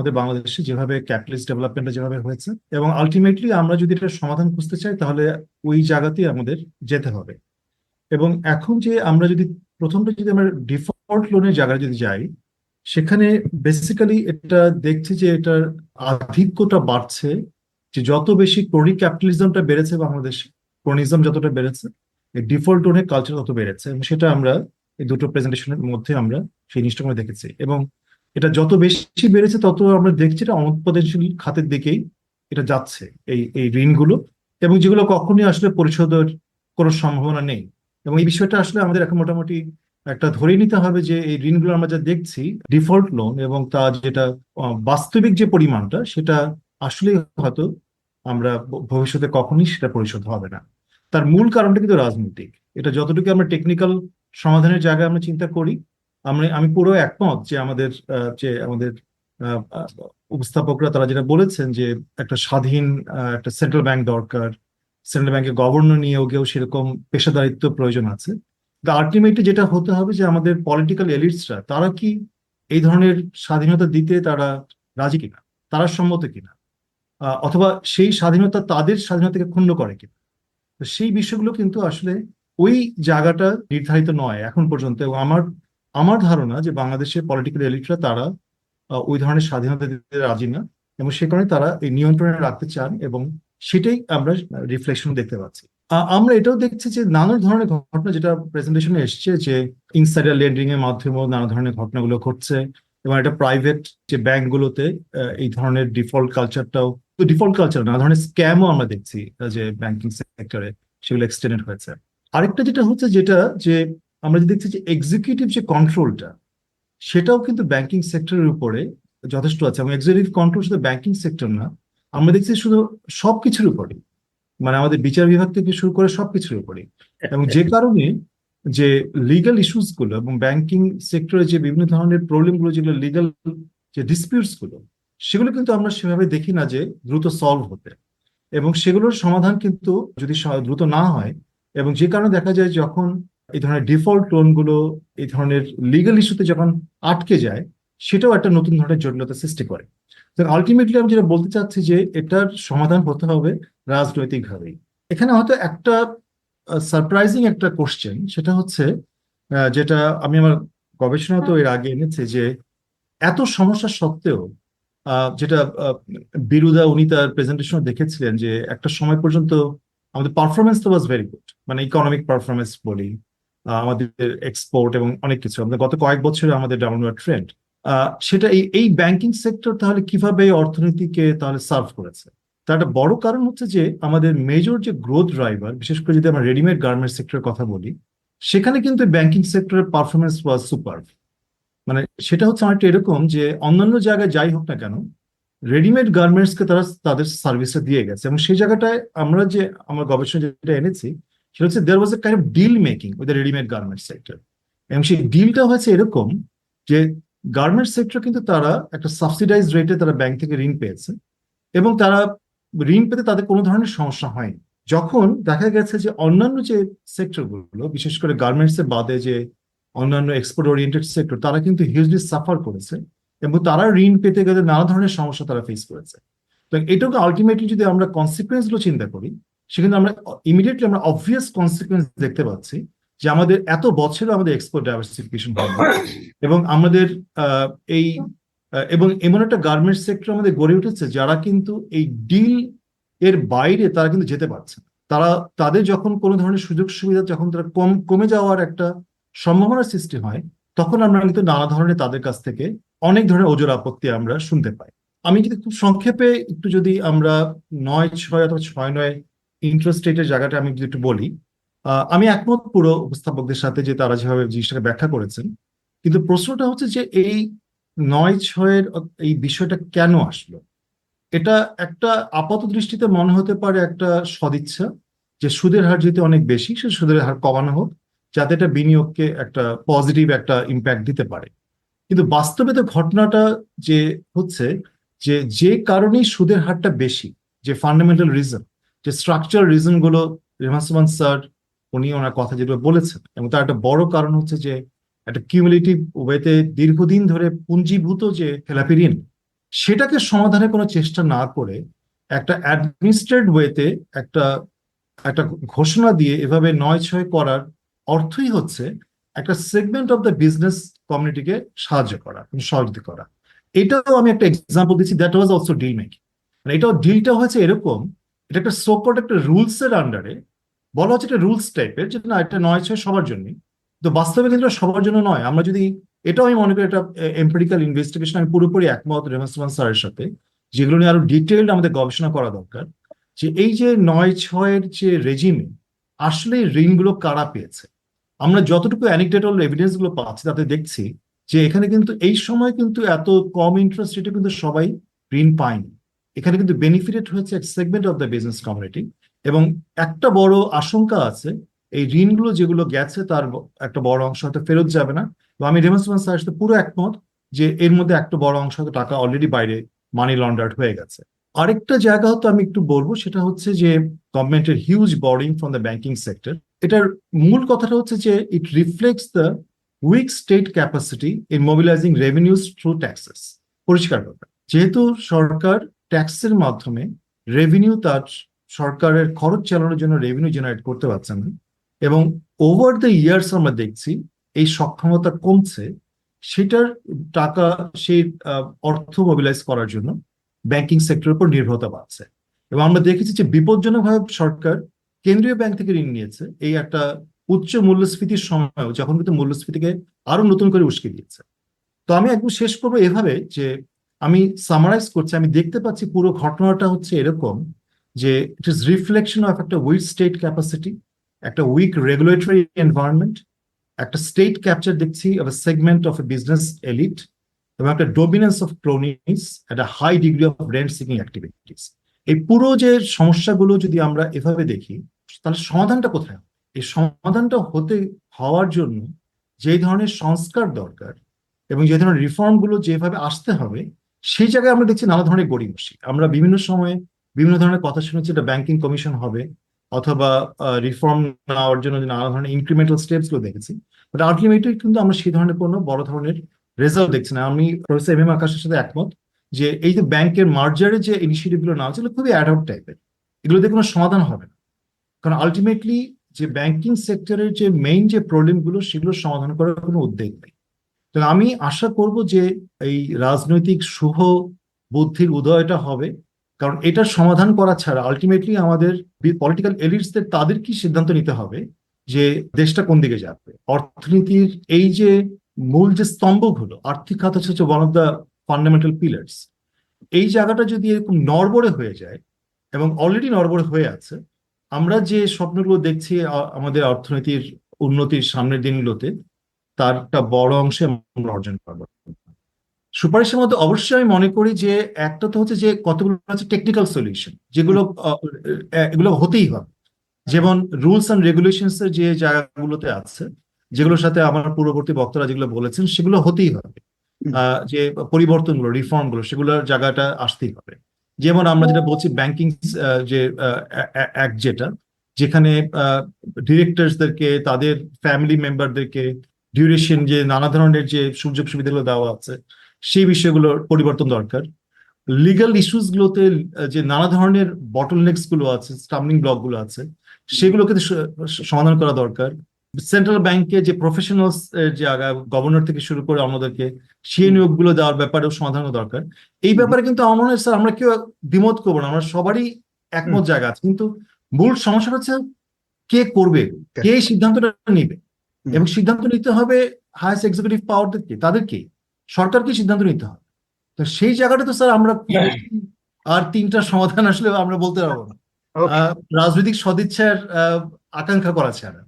আমাদের বাংলাদেশে যেভাবে ক্যাপিটালিস্ট ডেভেলপমেন্টটা যেভাবে হয়েছে, এবং আলটিমেটলি আমরা যদি এটা সমাধান খুঁজতে চাই, তাহলে ওই জায়গাতেই আমাদের যেতে হবে। এবং এখন যে আমরা যদি, প্রথমটা যদি আমরা ডিফল্ট লোনের জায়গায় যদি যাই, সেখানে বেসিক্যালি এটা দেখছি যে এটার আধিক্যটা বাড়ছে, যে যত বেশি ক্রোনিক ক্যাপিটালিজমটা বেড়েছে বাংলাদেশে ক্রোনিজম যতটা বেড়েছে ডিফল্ট লোনের কালচার তত বেড়েছে, এবং সেটা আমরা এই দুটো প্রেজেন্টেশনের মধ্যে আমরা সেই জিনিসটা দেখেছি। এবং এটা যত বেশি বেড়েছে, তত আমরা দেখছি এটা অনুৎপাদনশীল খাতের দিকেই এটা যাচ্ছে, এই এই ঋণগুলো। এবং যেগুলো কখনোই আসলে পরিশোধের কোনো সম্ভাবনা নেই। এবং এই বিষয়টা আসলে আমাদের এখন মোটামুটি একটা ধরে নিতে হবে যে এই ঋণগুলো আমরা যা দেখছি, ডিফল্ট লোন এবং তা যেটা বাস্তবিক যে পরিমাণটা, সেটা আসলে হয়তো আমরা ভবিষ্যতে কখনই সেটা পরিশোধ হবে না। তার মূল কারণটা কিন্তু রাজনৈতিক। এটা যতটুকু আমরা টেকনিক্যাল সমাধানের জায়গায় আমরা চিন্তা করি আমরা, আমি পুরো একমত যে আমাদের যে আমাদের উপস্থাপকরা তারা যেটা বলেছেন যে একটা স্বাধীন একটা সেন্ট্রাল ব্যাংক দরকার সেন্ট্রাল ব্যাংকের গভর্নর নিয়েও গিয়েও সেরকম পেশাদারিত্ব প্রয়োজন আছে। আলটিমেটলি যেটা হতে হবে যে আমাদের পলিটিক্যাল এলিটসরা তারা কি এই ধরনের স্বাধীনতা দিতে তারা রাজি কিনা? তারা সম্মত কিনা? অথবা সেই স্বাধীনতা তাদের স্বাধীনতাকে ক্ষুণ্ণ করে কিনা? তো সেই বিষয়গুলো কিন্তু আসলে ওই জায়গাটা নির্ধারিত নয় এখন পর্যন্ত। এবং আমার আমার ধারণা যে বাংলাদেশের পলিটিক্যাল এলিটরা তারা ওই ধরনের স্বাধীনতা দিতে রাজি না এবং সে কারণে তারা এই নিয়ন্ত্রণে রাখতে চান এবং সেটাই আমরা রিফ্লেকশন দেখতে পাচ্ছি। আমরা এটাও দেখছি যে নানা ধরনের ঘটনা যেটা প্রেজেন্টেশনে এসছে যে ইনসাইডার লেন্ডিং এর মাধ্যমেও নানা ধরনের ঘটনাগুলো ঘটছে এবং এটা প্রাইভেট যে ব্যাংকগুলোতে এই ধরনের ডিফল্ট কালচারটাও তো ডিফল্ট কালচার নানা ধরনের স্ক্যামও আমরা দেখছি যে ব্যাংকিং সেক্টরে সেগুলো এক্সটেন্ডেড হয়েছে। আরেকটা যেটা হচ্ছে যেটা যে আমরা যে দেখছি যে এক্সিকিউটিভ যে কন্ট্রোলটা সেটাও কিন্তু ব্যাংকিং সেক্টরের উপরে যথেষ্ট আছে এবং এক্সিকিউটিভ কন্ট্রোল শুধু ব্যাংকিং সেক্টর না, আমরা দেখছি শুধু সবকিছুর উপরে। মানে আমাদের বিচার বিভাগ থেকে শুরু করে সবকিছুর উপরে। এবং যে কারণে যে লিগাল ইস্যুসগুলো এবং ব্যাংকিং সেক্টরে যে বিভিন্ন ধরনের প্রবলেমগুলো যেগুলো লিগাল যে ডিসপিউটসগুলো সেগুলো কিন্তু আমরা সেভাবে দেখি না যে দ্রুত সলভ হতে। এবং সেগুলোর সমাধান কিন্তু যদি দ্রুত না হয় এবং যে কারণে দেখা যায় যখন এই ধরনের ডিফল্ট লোনগুলো, এই ধরনের লিগাল ইস্যুতে যখন আটকে যায়, সেটাও একটা নতুন ধরনের জটিলতা সৃষ্টি করে। তো আলটিমেটলি আমি যেটা বলতে চাচ্ছি যে, এটার সমাধান হতে হবে রাজনৈতিকভাবেই। এখানে হয়তো একটা সারপ্রাইজিং একটা কোশ্চেন সেটা হচ্ছে যেটা আমি আমার গবেষণাতেও এর আগে এনেছি যে, এত সমস্যা সত্ত্বেও যেটা বিরুদা উনি তার প্রেজেন্টেশনে দেখেছিলেন যে, একটা সময় পর্যন্ত আমাদের পারফরমেন্স তো ওয়াজ ভেরি গুড মানে ইকোনমিক পারফরমেন্স বলি আমাদের এক্সপোর্ট এবং অনেক কিছু। আমাদের গত কয়েক বছরে আমাদের ডাউনওয়ার্ড ট্রেন্ড সেটা এই এই ব্যাংকিং সেক্টর তাহলে কীভাবে অর্থনীতিকে তাহলে সার্ভ করেছে? তার একটা বড় কারণ হচ্ছে যে, আমাদের মেজর যে গ্রোথ ড্রাইভার বিশেষ করে যদি আমরা রেডিমেড গার্মেন্ট সেক্টরের কথা বলি, সেখানে কিন্তু ব্যাংকিং সেক্টরের পারফরমেন্স ওয়াজ সুপার মানে সেটা হচ্ছে অনেকটা এরকম যে, অন্যান্য জায়গায় যাই হোক না কেন রেডিমেড গার্মেন্টসকে তারা তাদের সার্ভিসটা দিয়ে গেছে। এবং সেই জায়গাটায় আমরা যে, আমার গবেষণা যেটা এনেছি সেটা হচ্ছে there was a kind of deal making with readymade garment sector এবং সেই ডিলটা হয়েছে এরকম যে গার্মেন্ট সেক্টর কিন্তু তারা একটা সাবসিডাইজ রেটে তারা ব্যাংক থেকে ঋণ পেয়েছে এবং তারা ঋণ পেতে তাদের কোনো ধরনের সমস্যা হয়নি। যখন দেখা গেছে যে অন্যান্য যে সেক্টরগুলো বিশেষ করে গার্মেন্টস এর বাদে যে অন্যান্য এক্সপোর্ট ওরিয়েন্টেড সেক্টর তারা কিন্তু হিউজলি সাফার করেছে এবং তারা ঋণ পেতে গেলে নানা ধরনের সমস্যা তারা ফেস করেছে। তো এটাকে আলটিমেটলি যদি আমরা কনসিকুয়েন্সগুলো চিন্তা করি সেখানে আমরা ইমিডিয়েটলি আমরা অবভিয়াস কনসিকুয়েন্স দেখতে পাচ্ছি যে আমাদের এত বছরে আমাদের এক্সপোর্ট ডাইভার্সিফিকেশন হয়নি এবং আমাদের এই এবং এমন একটা গার্মেন্টস সেক্টর আমাদের গড়ে উঠেছে যারা কিন্তু এই ডিল এর বাইরে তারা কিন্তু যেতে পারছে। তারা, তাদের যখন কোনো ধরনের সুযোগ সুবিধা যখন তারা কম, কমে যাওয়ার একটা সম্ভাবনার সৃষ্টি হয়, তখন আমরা কিন্তু নানা ধরনের তাদের কাছ থেকে অনেক ধরনের ওজোর আপত্তি আমরা শুনতে পাই আমি যদি খুব সংক্ষেপে একটু যদি আমরা নয় ছয় অথবা ছয় নয় ইন্টারেস্ট রেটের জায়গাটা আমি যদি একটু বলি আমি একমত পুরো উপস্থাপকদের সাথে যে তারা যেভাবে জিনিসটাকে ব্যাখ্যা করেছেন। কিন্তু প্রশ্নটা হচ্ছে যে এই নয় ছয়ের এই বিষয়টা কেন আসলো? এটা একটা আপাত দৃষ্টিতে মনে হতে পারে একটা সদিচ্ছা যে সুদের হার যেহেতু অনেক বেশি, সে সুদের হার কমানো হোক, যাতে এটা বিনিয়োগকে একটা পজিটিভ একটা ইম্প্যাক্ট দিতে পারে। কিন্তু বাস্তবে তো ঘটনাটা যে হচ্ছে যে যে কারণেই সুদের হারটা বেশি, যে ফান্ডামেন্টাল রিজন যে স্ট্রাকচার রিজনগুলো রেমাসমান স্যার, উনি ওনার কথা যেগুলো বলেছেন, এবং তার একটা বড় কারণ হচ্ছে যে, একটা কিউমুলেটিভ ওয়েতে দীর্ঘদিন ধরে পুঞ্জীভূত যে খেলাপি ঋণ সেটাকে সমাধানের কোনো চেষ্টা না করে একটা অ্যাডমিনিস্ট্রেট ওয়েতে একটা একটা ঘোষণা দিয়ে এভাবে নয় ছয় করার অর্থই হচ্ছে একটা সেগমেন্ট অফ দ্য বিজনেস কমিউনিটিকে সাহায্য করা সহযোগিতা করা। এটাও আমি একটা এক্সাম্পল দিচ্ছি that was also deal making মানে এটাও ডিলটা হয়েছে এরকম এটা একটা সোকট একটা রুলস এর আন্ডারে বলা হচ্ছে একটা রুলস টাইপের যে না, এটা নয়, ছয় সবার জন্যই। তো বাস্তবে কিন্তু সবার জন্য নয়। আমরা যদি, এটাও আমি মনে করি এটা এম্পেরিক্যাল ইনভেস্টিগেশন আমি পুরোপুরি একমত রেমসমান স্যারের সাথে, যেগুলো নিয়ে আরও ডিটেইলড আমাদের গবেষণা করা দরকার, যে এই যে নয়, ছয়ের যে রেজিমে আসলে ঋণগুলো কারা পেয়েছে? আমরা যতটুকু অ্যানিকডেটাল এভিডেন্সগুলো পাচ্ছি, তাতে দেখছি যে এখানে কিন্তু এই সময় কিন্তু এত কম ইন্টারেস্ট রেটে কিন্তু সবাই ঋণ পায়নি। এখানে কিন্তু বেনিফিটেড হয়েছে এক segment of the business community এবং একটা বড় আশঙ্কা আছে, এই ঋণগুলো যেগুলো গেছে তার একটা বড় অংশ হয়তো ফেরত যাবে না। তো আমি রেমসমান স্যারের সাথে পুরো একমত যে এর মধ্যে একটা বড় অংশ হয়তো টাকা অলরেডি বাইরে মানি লন্ডার্ড হয়ে গেছে। আরেকটা জায়গা হয়তো আমি একটু বলব, সেটা হচ্ছে যে গভর্নমেন্টের huge borrowing from the banking sector এটার মূল কথাটা হচ্ছে যে it reflects the weak state capacity in mobilising revenues through taxes পরিষ্কার কথা। যেহেতু সরকার ট্যাক্সের মাধ্যমে রেভিনিউ তার সরকারের খরচ চালানোর জন্য রেভিনিউ জেনারেট করতে পারছে না এবং ওভার দ্য ইয়ার্স আমরা দেখছি এই সক্ষমতা কমছে। সেটার টাকা সেই অর্থ মোবিলাইজ করার জন্য ব্যাংকিং সেক্টরের উপর নির্ভরতা বাড়ছে। এবং আমরা দেখেছি যে বিপজ্জনকভাবে সরকার কেন্দ্রীয় ব্যাংক থেকে ঋণ নিয়েছে। এই একটা উচ্চ মূল্যস্ফীতির সময়ও যখন কিন্তু মূল্যস্ফীতিকে আরও নতুন করে উস্কে দিয়েছে। তো আমি একদম শেষ করব এভাবে যে আমি সামারাইজ করছি, আমি দেখতে পাচ্ছি পুরো ঘটনাটা হচ্ছে এরকম যে ইট ইস রিফ্লেকশন অফ একটা উইক স্টেট ক্যাপাসিটি একটা উইক রেগুলেটরি এনভায়রনমেন্ট একটা স্টেট ক্যাপচার দেখছি of a segment of a business elite এবং একটা ডোমিনেন্স অফ ক্রোনিস একটা high degree of rent seeking activities এই পুরো যে সমস্যাগুলো যদি আমরা এভাবে দেখি, তাহলে সমাধানটা কোথায়? এই সমাধানটা হতে, হওয়ার জন্য যে ধরনের সংস্কার দরকার এবং যে ধরনের রিফর্মগুলো যেভাবে আসতে হবে সেই জায়গায় আমরা দেখছি নানা ধরনের গড়িমসি। আমরা বিভিন্ন সময়ে বিভিন্ন ধরনের কথা শুনেছি এটা ব্যাংকিং কমিশন হবে অথবা রিফর্ম নেওয়ার জন্য নানা ধরনের ইনক্রিমেন্টাল স্টেপসগুলো দেখেছি। বাট আলটিমেটলি কিন্তু আমরা সেই ধরনের কোনো বড় ধরনের রেজাল্ট দেখছি না। আমি প্রফেসর এম এম আকাশের সাথে একমত যে এই যে ব্যাংকের মার্জারের যে ইনিশিয়েটিভগুলো নেওয়া হচ্ছে খুবই অ্যাডাউট টাইপের এগুলোতে কোনো সমাধান হবে না। কারণ আলটিমেটলি যে ব্যাংকিং সেক্টরের যে মেইন যে প্রবলেমগুলো সেগুলো সমাধান করার কোনো উদ্যোগ নেই। আমি আশা করব যে এই রাজনৈতিক শুভ বুদ্ধির উদয়টা হবে, কারণ এটার সমাধান করা ছাড়া আলটিমেটলি আমাদের পলিটিক্যাল এলিটসদের তাদের কি সিদ্ধান্ত নিতে হবে যে দেশটা কোন দিকে যাবে। অর্থনীতির এই যে মূল যে স্তম্ভগুলো, আর্থিক খাত হচ্ছে one of the fundamental pillars এই জায়গাটা যদি এরকম নড়বড়ে হয়ে যায় এবং অলরেডি নড়বড়ে হয়ে আছে, আমরা যে স্বপ্নগুলো দেখছি আমাদের অর্থনীতির উন্নতির সামনের দিনগুলোতে তার একটা বড় অংশে আমরা অর্জন করব। সুপারিশের মধ্যে অবশ্যই আমি মনে করি যে একটা তো হচ্ছে যে কতগুলো আছে টেকনিক্যাল সলিউশন যেগুলো এগুলো হতেই হবে। যেমন রুলস অ্যান্ড রেগুলেশনস এর যে জায়গাগুলোতে আছে যেগুলোর সাথে আমার পূর্ববর্তী বক্তারা যেগুলো বলেছেন সেগুলো হতেই হবে। যে পরিবর্তনগুলো রিফর্মগুলো সেগুলোর জায়গাটা আসতেই হবে। যেমন আমরা যেটা বলছি ব্যাংকিং যে অ্যাক্ট যেটা যেখানে ডিরেক্টরসদেরকে তাদের ফ্যামিলি মেম্বারদেরকে ডিউরেশন যে নানা ধরনের যে সুযোগ সুবিধাগুলো দেওয়া আছে সেই বিষয়গুলোর পরিবর্তন দরকার। লিগাল ইস্যুস গুলোতে যে নানা ধরনের বটলনেক্সগুলো আছে স্টাম্বলিং ব্লকগুলো আছে সেগুলোকে সমাধান করা দরকার। সেন্ট্রাল ব্যাংকে যে প্রফেশনালস যে গভর্নর থেকে শুরু করে আমাদেরকে সেই নিয়োগগুলো দেওয়ার ব্যাপারেও সমাধান করা দরকার। এই ব্যাপারে কিন্তু আমার মনে হয় স্যার আমরা কেউ দ্বিমত করব না আমরা সবারই একমত জায়গা আছে। কিন্তু মূল সমস্যা হচ্ছে কে করবে? কে সিদ্ধান্তটা নিবে। এবং সিদ্ধান্ত নিতে হবে হায়েস্ট এক্সিকিউটিভ পাওয়ারদেরকে তাদেরকে সরকারকে সিদ্ধান্ত নিতে হবে। তো সেই জায়গাটা তো স্যার আমরা আর তিনটা সমাধান আসলে আমরা বলতে পারব না। রাজনৈতিক সদিচ্ছার আহ, আকাঙ্ক্ষা করা ছাড়া